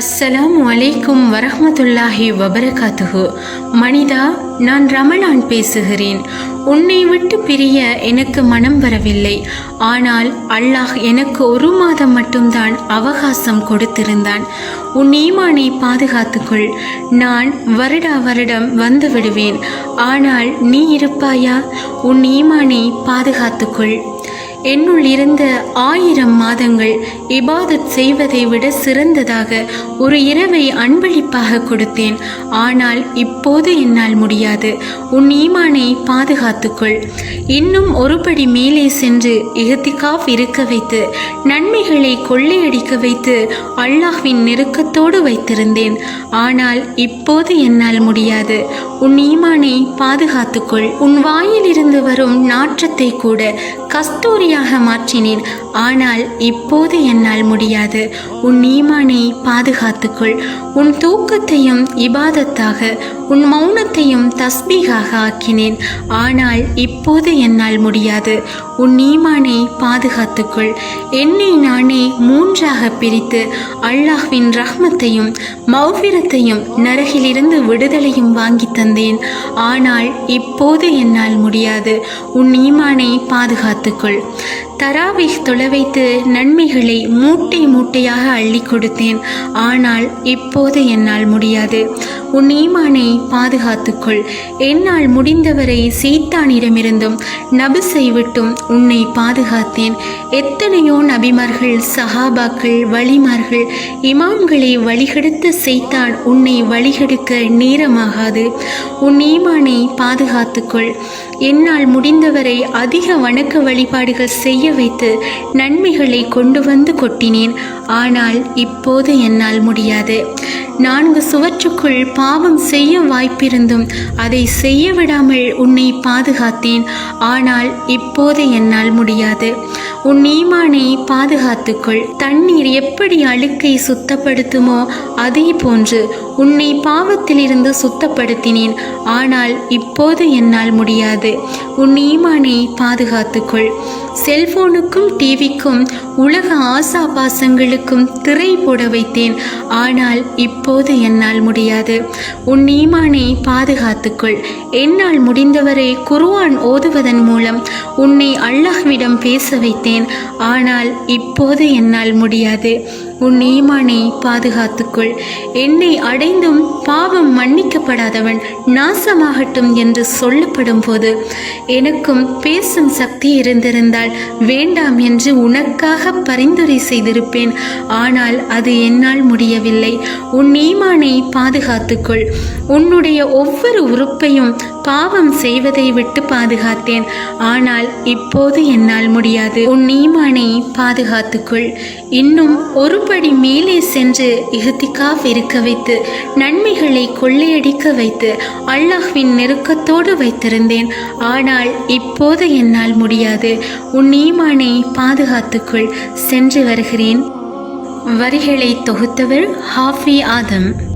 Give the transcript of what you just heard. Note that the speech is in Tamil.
அஸ்ஸலாமு அலைக்கும் வரஹமத்துல்லாஹி வபரகாத்துஹு. மனிதா நான் ரமலான் பேசுகிறேன். உன்னை விட்டு பிரிய எனக்கு மனம் வரவில்லை. ஆனால் அல்லாஹ் எனக்கு ஒரு மாதம் மட்டும்தான் அவகாசம் கொடுத்திருந்தான். உன் ஈமானை பாதுகாத்துக்கொள். நான் வருடா வருடம் வந்து விடுவேன். ஆனால் நீ இருப்பாயா? உன் ஈமானை பாதுகாத்துக்கொள். என்னுள் இருந்த ஆயிரம் மாதங்கள் இபாதத் செய்வதை விட சிறந்ததாக ஒரு இரவை அன்பளிப்பாக கொடுத்தேன். ஆனால் இப்போது என்னால் முடியாது. உன் ஈமானை பாதுகாத்துக்கொள். இன்னும் ஒருபடி மேலே சென்று எகத்திகாஃப் இருக்க வைத்து நன்மைகளை கொள்ளையடிக்க வைத்து அல்லாஹ்வின் நெருக்கத்தோடு வைத்திருந்தேன். ஆனால் இப்போது என்னால் முடியாது. உன் ஈமானை பாதுகாத்துக்கொள். உன் வாயிலிருந்து வரும் நாற்றத்தை கூட கஸ்தூரியாக மாற்றினேன். ஆனால் இப்போது என்னால் முடியாது. உன் ஈமானை பாதுகாத்துக்கொள் உன் தூக்கத்தையும் இபாதத்தாக உன் மௌனத்தையும் தஸ்பீகாக ஆக்கினேன். ஆனால் இப்போது என்னால் முடியாது. உன் ஈமானை பாதுகாத்துக்கொள். என்னை நானே மூன்றாக பிரித்து அல்லாஹ்வின் ரஹ்மத்தையும் மௌபிரத்தையும் நரகிலிருந்து விடுதலையும் வாங்கி தந்தேன். ஆனால் இப்போது என்னால் முடியாது. உன் ஈமானை பாதுகாத்துக்கொள். தராவிஹ் தொலை நன்மைகளை மூட்டை மூட்டையாக அள்ளி கொடுத்தேன். ஆனால் இப்போது என்னால் முடியாது. உன் ஈமானை பாதுகாத்துக்கொள். என்னால் முடிந்தவரை சீத்தானிடமிருந்தும் நபிசை விட்டும் உன்னை பாதுகாத்தேன். எத்தனையோ நபிமார்கள் சஹாபாக்கள் வழிமார்கள் இமாம்களை வழிகெடுத்த செய்தான் உன்னை வழிகெடுக்க நேரமாகாது. உன் ஈமானை பாதுகாத்துக்கொள். என்னால் முடிந்தவரை அதிக வணக்க வழிபாடுகள் செய்ய வைத்து நன்மைகளை கொண்டு வந்து கொட்டினேன். ஆனால் இப்போது என்னால் முடியாது. நான்கு சுவற்றுக்குள் பாவம் செய்ய வாய்ப்பிருந்தும் அதை செய்ய விடாமல் உன்னை பாதுகாத்தேன். ஆனால் இப்போது என்னால் முடியாது. உன் ஈமானை பாதுகாத்துக்கொள். தண்ணீர் எப்படி அழுக்கை சுத்தப்படுத்துமோ அதே போன்று உன்னை பாவத்திலிருந்து சுத்தப்படுத்தினேன். ஆனால் இப்போது என்னால் முடியாது. உன் ஈமானை பாதுகாத்துக்கொள். செல்போனுக்கும் டிவிக்கும் உலக ஆசாபாசங்களுக்கும் திரை போட வைத்தேன். ஆனால் இப்போது என்னால் முடியாது. உன் ஈமானை பாதுகாத்துக்கொள். என்னால் முடிந்தவரை குருவான் ஓதுவதன் மூலம் உன்னை அல்லாஹ்விடம் பேச வைத்தேன். ஆனால் இப்போது என்னால் முடியாது. உன் ஈமானை பாதுகாத்துக்கொள். என்னை அடைந்தும் பாவம் மன்னிக்கப்படாதவன் நாசமாகட்டும் என்று சொல்லப்படும் போது எனக்கும் பேசும் சக்தி இருந்திருந்தால் வேண்டாம் என்று உனக்காக பரிந்துரை செய்திருப்பேன். ஆனால் அது என்னால் முடியவில்லை. உன் ஈமானை பாதுகாத்துக்கொள். உன்னுடைய ஒவ்வொரு உறுப்பையும் பாவம் செய்வதை விட்டு பாதுகாத்தேன். ஆனால் இப்போது என்னால் முடியாது. உன் ஈமானை பாதுகாத்துக்கொள். இன்னும் ஒரு ஒருபடி மேலே சென்று இஹ்திகாஃப் இருக்க வைத்து நன்மைகளை கொள்ளையடிக்க வைத்து அல்லாஹ்வின் நெருக்கத்தோடு வைத்திருந்தேன். ஆனால் இப்போது என்னால் முடியாது. உன் ஈமானை பாதுகாத்துக்குள். சென்று வருகிறேன். வரிகளை தொகுத்தவர் ஹாஃபி ஆதம்.